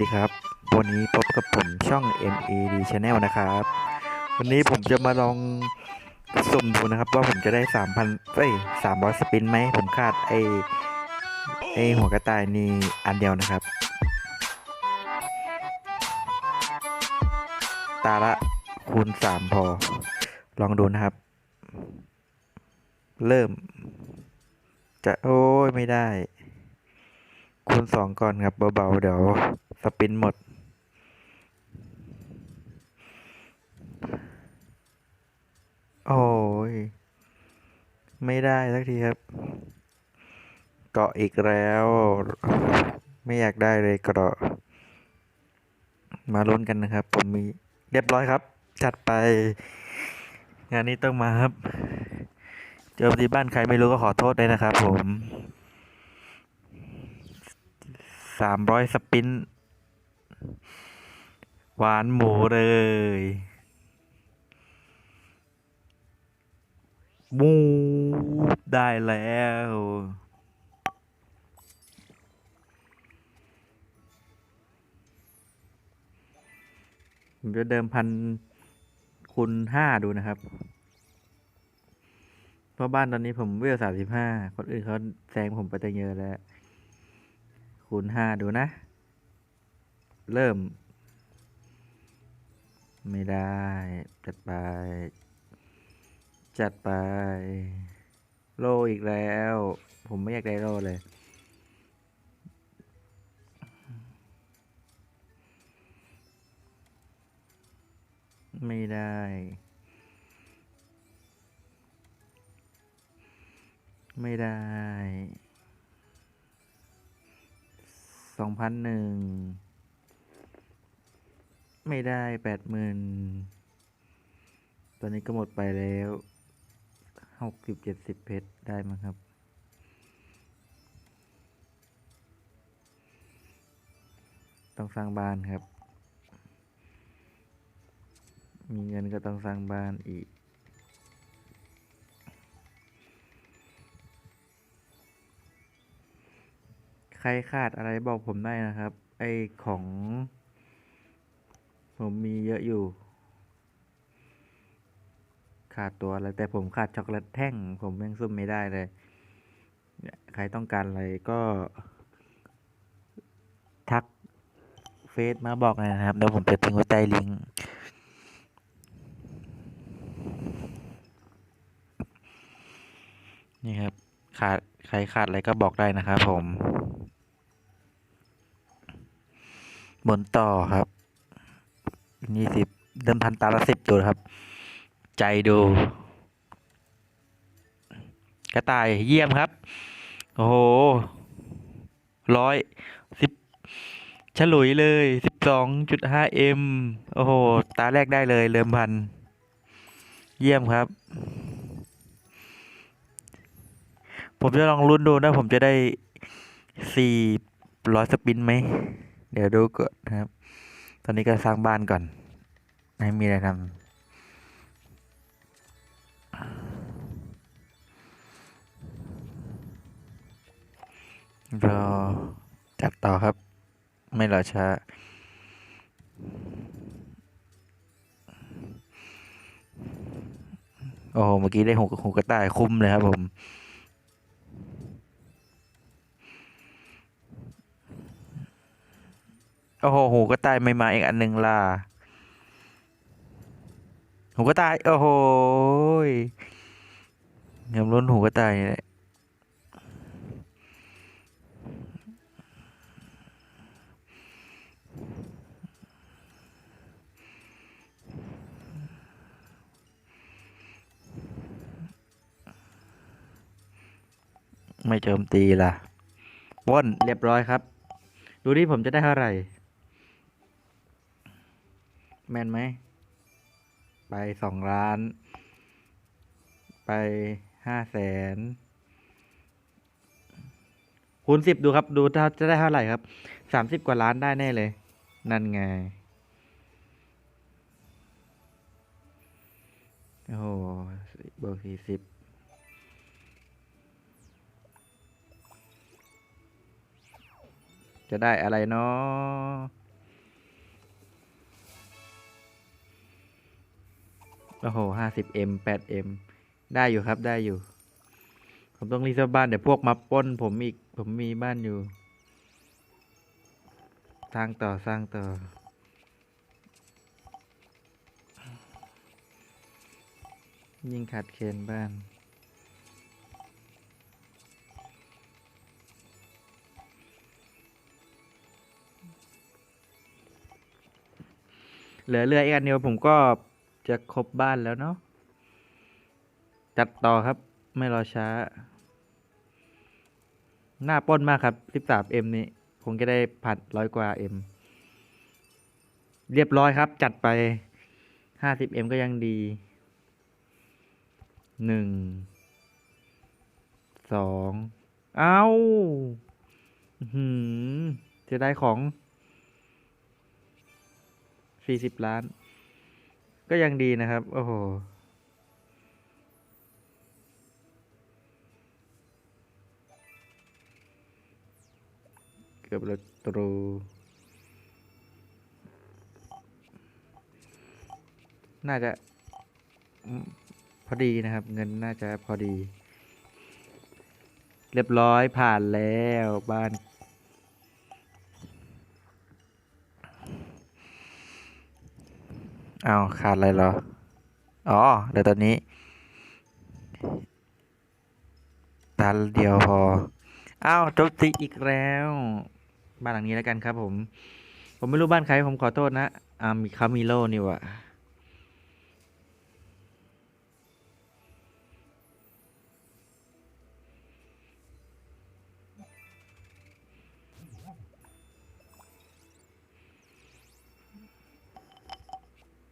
ดีครับ วันนี้พบกับผมช่อง MED Channel นะครับ วันนี้ผมจะมาลองสุ่มดูนะครับ ว่าผมจะได้ 3,000เอ้ย300 สปินไหม ผมคาดไอ้ไอ้หัวกระต่ายนี่อันเดียวนะครับ ตาละคูณ 3 พอ ลองดูนะครับ เริ่ม จะ โอ้ยไม่ได้คูณสองก่อนครับเบาๆเดี๋ยว สปินหมด โอ้ย ไม่ได้สักทีครับ เกาะอีกแล้ว ไม่อยากได้เลยเกาะ มาลุ้นกันนะครับ ผมมีเรียบร้อยครับ จัดไป งานนี้ต้องมาครับ เจอที่บ้านใครไม่รู้ก็ขอโทษด้วยนะครับผมสามร้อยสปิน หวานหมูเลยมูได้แล้ว ผมจะเดิมพันคูณห้าดูนะครับ เพราะบ้านตอนนี้ผมเวลสามสิบห้าคนอื่นเขาแซงผมไปตั้งเยอะแล้ว คูณห้าดูนะ เริ่ม ไม่ได้ จัดไป จัดไป โลอีกแล้ว ผมไม่อยากได้โลเลย ไม่ได้ไม่ได้สองพันหนึ่ง ไม่ได้แปดหมื่นตอนนี้ก็หมดไปแล้วหกสิบเจ็ดสิบเพชรได้มั้งครับ ต้องสร้างบ้านครับ มีเงินก็ต้องสร้างบ้านอีกใครขาดอะไรบอกผมได้นะครับ ไอของ ผมมีเยอะอยู่ ขาดตัวอะไรแต่ผมขาดช็อกโกแลตแท่ง ผมยังซุ่มไม่ได้เลย ใครต้องการอะไรก็ ทักเฟซมาบอกหนอยนะครับ เดี๋ยวผมจะทิ้งไว้ใต้ลิงก์นี่ครับ ขาดใครขาดอะไรก็บอกได้นะครับผมหมุนต่อครับ นี่สิบเดิมพันตาละสิบดูครับ ใจดู กระต่ายเยี่ยมครับ โอ้โหร้อยสิบฉลุยเลยสิบสองจุดห้าเอ็มโอ้โห ตาแรกได้เลยเริ่มพัน เยี่ยมครับ ผมจะลองลุ้นดูนะ ผมจะได้สี่ร้อยสปินไหม เดี๋ยวดูก่อนครับ ตอนนี้ก็สร้างบ้านก่อน ให้มีอะไรทำรอจัดต่อครับ ไม่รอช้าโอ้โห เมื่อกี้ได้หูหูกระต่ายคุ้มเลยครับผม โอ้โห หูกระต่ายไม่มาอีกอันหนึ่งล่ะ หูกระต่าย โอ้โหยยำล้นหูกระต่ายนี่แหละไม่โจมตีล่ะว่อนเรียบร้อยครับ ดูดิผมจะได้เท่าไหร่ แมนไหม ไปสองล้าน ไปห้าแสนคูณสิบดูครับ ดูถ้าจะได้เท่าไหร่ครับสามสิบกว่าล้านได้แน่เลย นั่นไง โอ้โหเบอร์สี่สิบจะได้อะไรเนาะ โอ้โหห้าสิบเอ็มแปดเอ็มได้อยู่ครับได้อยู่ ผมต้องรีเซิร์ฟบ้านเดี๋ยวพวกมาป้น ผมอีกผมมีบ้านอยู่ สร้างต่อสร้างต่อ ยิ่งขาดเคนบ้านเหลือเรืออีกอันเดียวผมก็ จะครบบ้านแล้วเนาะจัดต่อครับ ไม่รอช้า หน้าป้นมากครับ 13M นี้คงจะได้ผัดร้อยกว่า M เรียบร้อยครับ จัดไป 50M ก็ยังดีหนึ่งสองเอ้าอื้อหืมจะได้ของสี่สิบล้าน ก็ยังดีนะครับ โอ้โห เกือบเละตรูน่าจะพอดีนะครับ เงินน่าจะพอดี เรียบร้อยผ่านแล้วบ้าน เอาวขาดอะไรเหรอ อ๋อเดี๋ยวตอนนี้ตันเดียวพอ อ้าวจบตีอีกแล้ว บ้านหลังนี้แล้วกันครับผม ผมไม่รู้บ้านใครผมขอโทษนะอ่ามีคามิโลนี่วะ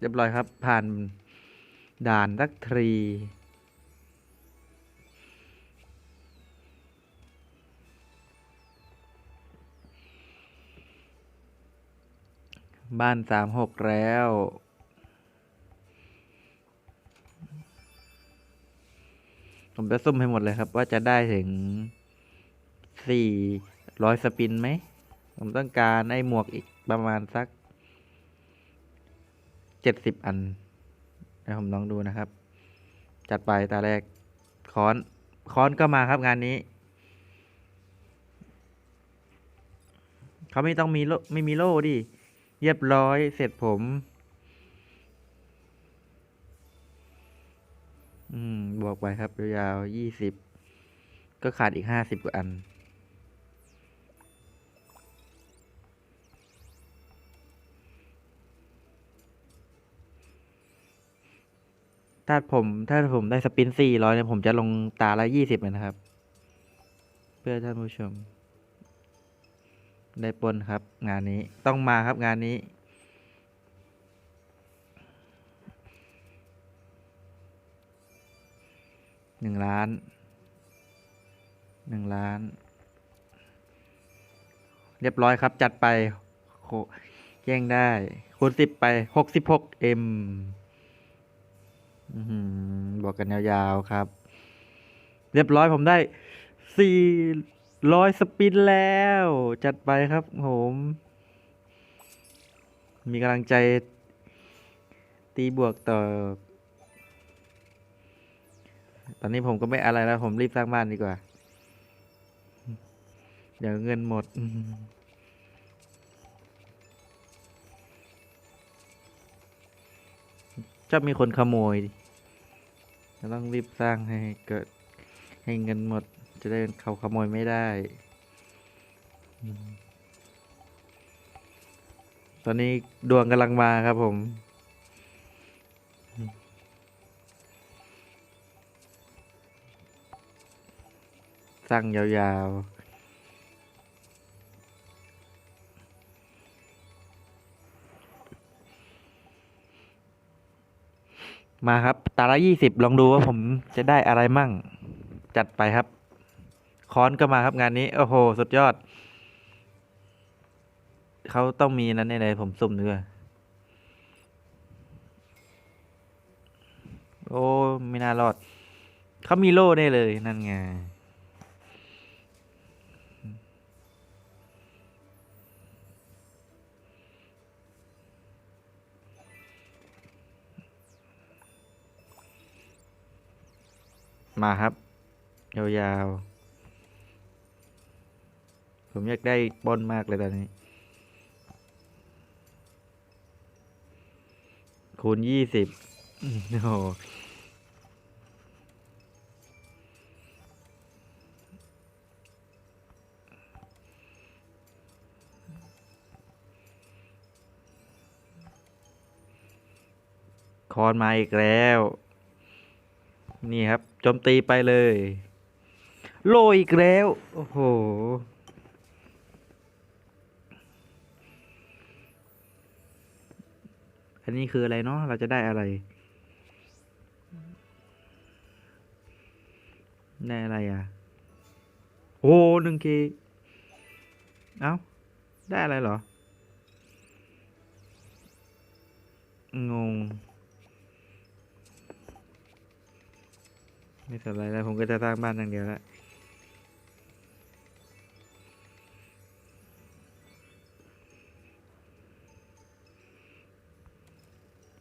เรียบร้อยครับ ผ่านด่านสักทรี บ้านสามหกแล้วผมจะซุ่มให้หมดเลยครับ ว่าจะได้ถึงสี่ร้อยสปินไหม ผมต้องการไอ้หมวกอีกประมาณสัก เจ็ดสิบอันเดี๋ยวผมลองดูนะครับ จัดไปตาแรกค้อนค้อนก็มาครับงานนี้เขาไม่ต้องมีโลไม่มีโล่ดิเรียบร้อยเสร็จผม อืม บวกไปครับ ยาวๆยี่สิบ ก็ขาดอีกห้าสิบกว่าอัน ถ้าผมถ้าผมได้สปินสี่ร้อยเนี่ยผมจะลงตาละยี่สิบนะครับ เพื่อท่านผู้ชม ได้ปนครับ งานนี้ต้องมาครับงานนี้ หนึ่งล้าน หนึ่งล้าน เรียบร้อยครับจัดไปโคแย่งได้คูณสิบไปหกสิบหกเอ็ม บอกกันยาวๆครับ เรียบร้อยผมได้สี่ร้อยสปินแล้ว จัดไปครับผม มีกำลังใจ ตีบวกต่อ ตอนนี้ผมก็ไม่อะไรแล้ว ผมรีบสร้างบ้านดีกว่า เดี๋ยวเงินหมด ชอบมีคนขโมยจะต้องรีบสร้างให้เกิดให้เงินหมด จะได้เขาขโมยไม่ได้ ตอนนี้ดวงกำลังมาครับผมอืมสร้างยาวๆ มาครับ ตาละยี่สิบลองดูว่าผมจะได้อะไรมั่ง จัดไปครับ ค้อนก็มาครับงานนี้ โอ้โห สุดยอด เขาต้องมีนั้นในๆผมสุ่มด้วยโอ้ ไม่น่ารอด เขามีโล่ได้เลยนั่นไง มาครับ ยาวๆ ผมอยากได้บอลมากเลยตอนนี้ คูณยี่สิบโอ้คอนมาอีกแล้ว นี่ครับโจมตีไปเลย โลอีกแล้ว โอ้โห อันนี้คืออะไรเนาะเราจะได้อะไร ได้อะไรอะ โอ้หนึ่งเคเอ้า ได้อะไรเหรอ งง ไม่สนอะไรแล้วผมก็จะสร้างบ้านอย่างเดียวแล้ว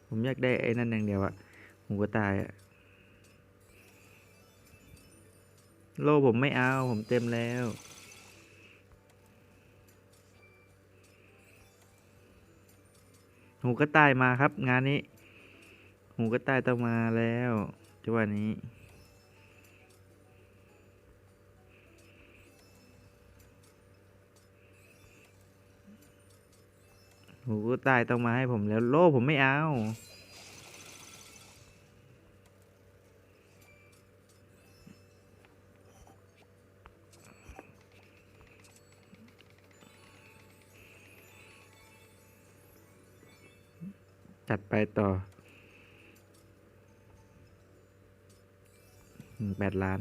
ผมอยากได้ไอ้นั่นอย่างเดียวอะหูก็ตายอะโล่ผมไม่เอา ผมเต็มแล้วหูก็ตายมาครับ งานนี้ หูก็ตายต้องมาแล้วจังหวะนี้ หูตายต้องมาให้ผมแล้วโล่ผมไม่เอาจัดไปต่อแปดล้าน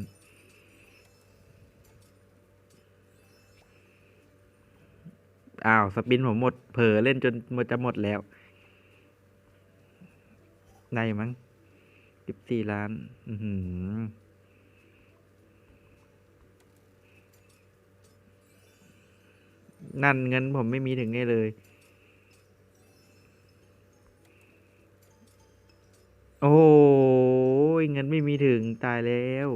อ้าวสปินผมหมด เผลอเล่นจนมันจะหมดแล้ว ได้มั้งสิบสี่ล้าน อือหือนั่นเงินผมไม่มีถึงนี่เลย โอ้ยเงินไม่มีถึงตายแล้ว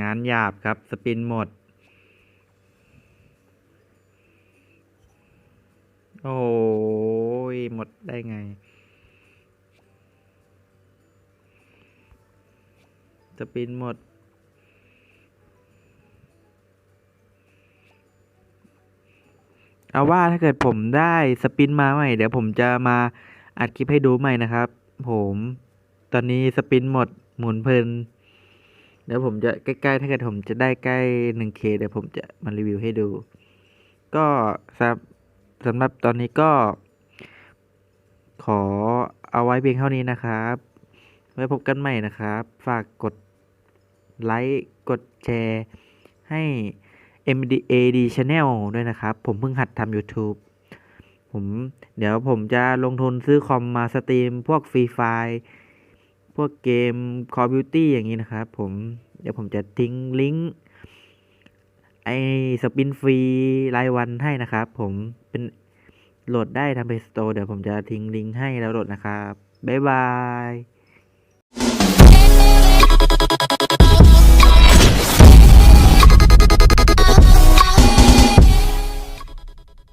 งานหยาบครับ สปินหมด โอ้ยหมดได้ไง สปินหมด เอาว่าถ้าเกิดผมได้สปินมาใหม่ เดี๋ยวผมจะมาอัดคลิปให้ดูใหม่นะครับ ผม ตอนนี้สปินหมดหมุนเพลิน เดี๋ยวผมจะใกล้ๆ ถ้าเกิดผมจะได้ใกล้ 1k เดี๋ยวผมจะมารีวิวให้ดู ก็สำหรับสำหรับตอนนี้ก็ ขอเอาไว้เพียงเท่านี้นะครับ ไว้พบกันใหม่นะครับ ฝากกดไลค์กดแชร์ให้ MDAD Channel ด้วยนะครับ ผมเพิ่งหัดทำ YouTube ผมเดี๋ยวผมจะลงทุนซื้อคอมมาสตรีมพวกฟรีไฟล์ พวกเกม Call of Duty อย่างนี้นะครับผมเดี๋ยวผมจะทิ้งลิงก์ไอสปินฟรีรายวันให้นะครับผมเป็นโหลดได้ทาง Play Store เดี๋ยวผมจะทิ้งลิงก์ให้แล้วโหลดนะครับ บ๊ายบาย